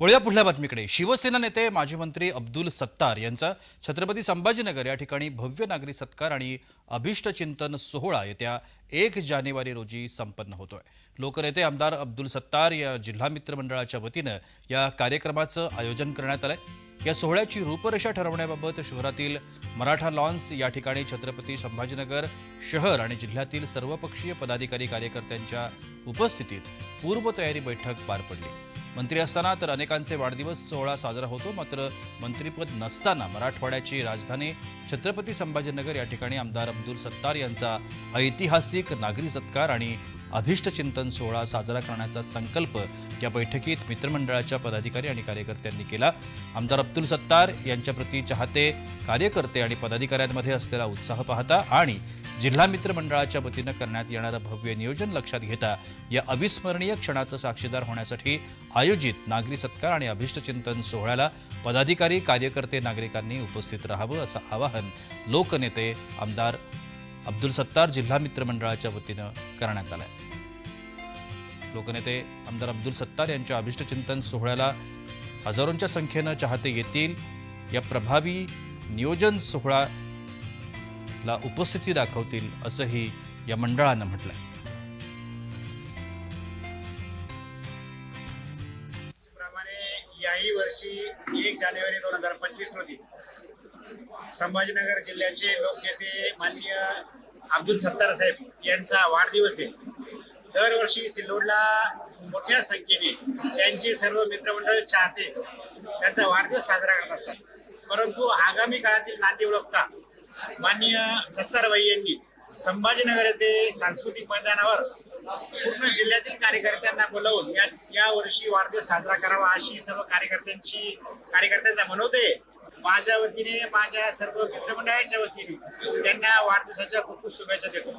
वळूया पुढल्या बातमीकडे. शिवसेना नेते माजी मंत्री अब्दुल सत्तार यांचा छत्रपती संभाजीनगर या ठिकाणी भव्य नागरी सत्कार आणि अभिष्टचिंतन सोहळा येत्या एक जानेवारी रोजी संपन्न होतोय. लोकनेते आमदार अब्दुल सत्तार या जिल्हा मित्र मंडळाच्या वतीनं या कार्यक्रमाचं आयोजन करण्यात आलंय. या सोहळ्याची रूपरेषा ठरवण्याबाबत शहरातील मराठा लॉन्स या ठिकाणी छत्रपती संभाजीनगर शहर आणि जिल्ह्यातील सर्वपक्षीय पदाधिकारी कार्यकर्त्यांच्या उपस्थितीत पूर्वतयारी बैठक पार पडली. मंत्री असताना तर अनेकांचे वाढदिवस सोहळा साजरा होतो मात्र मंत्रीपद नसताना मराठवाड्याची राजधानी छत्रपती संभाजीनगर या ठिकाणी आमदार अब्दुल सत्तार यांचा ऐतिहासिक नागरी सत्कार आणि अभिष्टचिंतन सोहळा साजरा करण्याचा संकल्प या बैठकीत मित्रमंडळाच्या पदाधिकारी आणि कार्यकर्त्यांनी केला. आमदार अब्दुल सत्तार यांच्याप्रती चाहते कार्यकर्ते आणि पदाधिकाऱ्यांमध्ये असलेला उत्साह पाहता आणि जिल्हा मित्रमंडळाच्या वतीनं करण्यात येणारं भव्य नियोजन लक्षात घेता या अविस्मरणीय क्षणाचं साक्षीदार होण्यासाठी आयोजित नागरी सत्कार आणि अभिष्टचिंतन सोहळ्याला पदाधिकारी कार्यकर्ते नागरिकांनी उपस्थित राहावं असं आवाहन लोकनेते आमदार अब्दुल सत्तार जिल्हा मित्र मंडळाच्या वतीनं करण्यात आलंय. लोकनेते आमदार अब्दुल सत्तार यांच्या अभिष्टचिंतन सोहळ्याला हजारोंच्या संख्येनं चाहते येतील. या प्रभावी नियोजन सोहळाला उपस्थिती दाखवतील असंही या मंडळानं म्हटलंय. प्रमाणे याही वर्षी एक जानेवारी दोन हजार पंचवीस रोजी संभाजीनगर जिल्ह्याचे लोकनेते माननीय अब्दुल सत्तार साहेब यांचा वाढदिवस आहे दरवर्षी सिल्लोडला मोठ्या संख्येने त्यांचे सर्व मित्रमंडळ चाहते त्यांचा वाढदिवस साजरा करत असतात परंतु आगामी काळातील नाते ओळखता माननीय सत्तारबाई यांनी संभाजीनगर येथे सांस्कृतिक मैदानावर पूर्ण जिल्ह्यातील कार्यकर्त्यांना बोलावून या या वर्षी वाढदिवस साजरा करावा अशी सर्व कार्यकर्त्यांची कार्यकर्त्यांचा मनोदय आहे. माझ्या वतीने माझ्या सर्व मित्रमंडळाच्या वतीने त्यांना वाढदिवसाच्या खूप खूप शुभेच्छा देतो.